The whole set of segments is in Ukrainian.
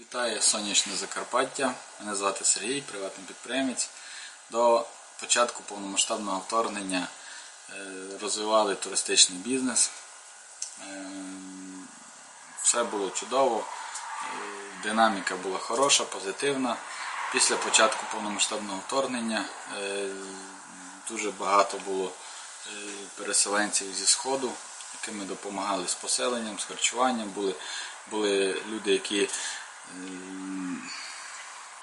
Вітаю сонячне Закарпаття. Мене звати Сергій, приватний підприємець. До початку повномасштабного вторгнення е, розвивали туристичний бізнес. Е, Все було чудово, е, динаміка була хороша, позитивна. Після початку повномасштабного вторгнення дуже багато було переселенців зі Сходу, яким ми допомагали з поселенням, з харчуванням. Були, були люди, які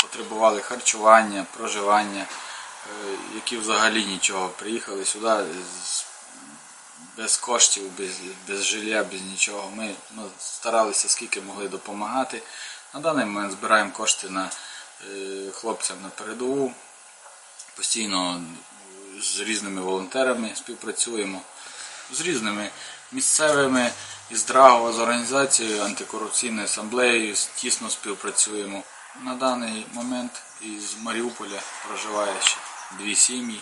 потребували харчування, проживання, е, які взагалі нічого приїхали сюди без коштів, без, без жилья, без нічого. Ми, ми старалися скільки могли допомагати. На даний момент збираємо кошти на е, хлопцям на передову. Постійно з різними волонтерами співпрацюємо, з різними місцевими, із Драгова, з організацією антикорупційної асамблеєю тісно співпрацюємо. На даний момент із Маріуполя проживає ще дві сім'ї,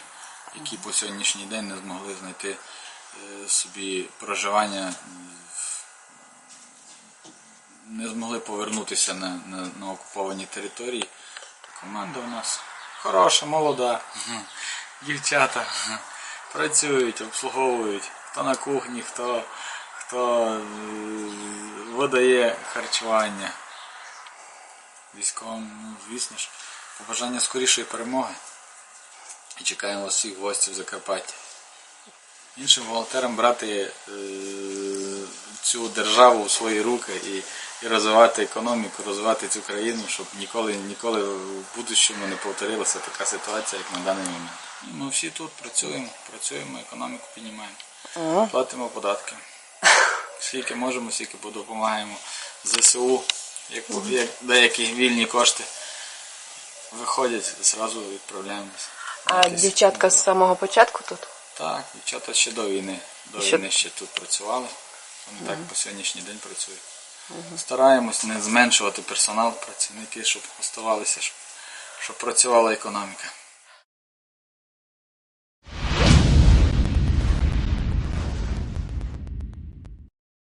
які по сьогоднішній день не змогли знайти е, собі проживання, не змогли повернутися на, на, на окуповані території. Команда у нас хороша, молода, дівчата працюють, обслуговують, хто на кухні, хто, хто е, видає харчування. Військовим, ну, звісно ж, побажання скорішої перемоги. І чекаємо вас всіх гостів Закарпаття. Іншим волонтерам брати е, цю державу в свої руки і, і розвивати економіку, розвивати цю країну, щоб ніколи, ніколи в будущому не повторилася така ситуація, як на даний момент. І ми всі тут працюємо, працюємо, економіку піднімаємо, платимо податки. Скільки можемо, скільки допомагаємо ЗСУ, як, як деякі вільні кошти виходять, зразу відправляємося. А дівчатка з самого початку тут? так, дівчата ще до війни. До Ще- війни ще тут працювали. Вони так по сьогоднішній день працюють. Стараємось не зменшувати персонал, працівники, щоб оставалися, щоб, щоб працювала економіка.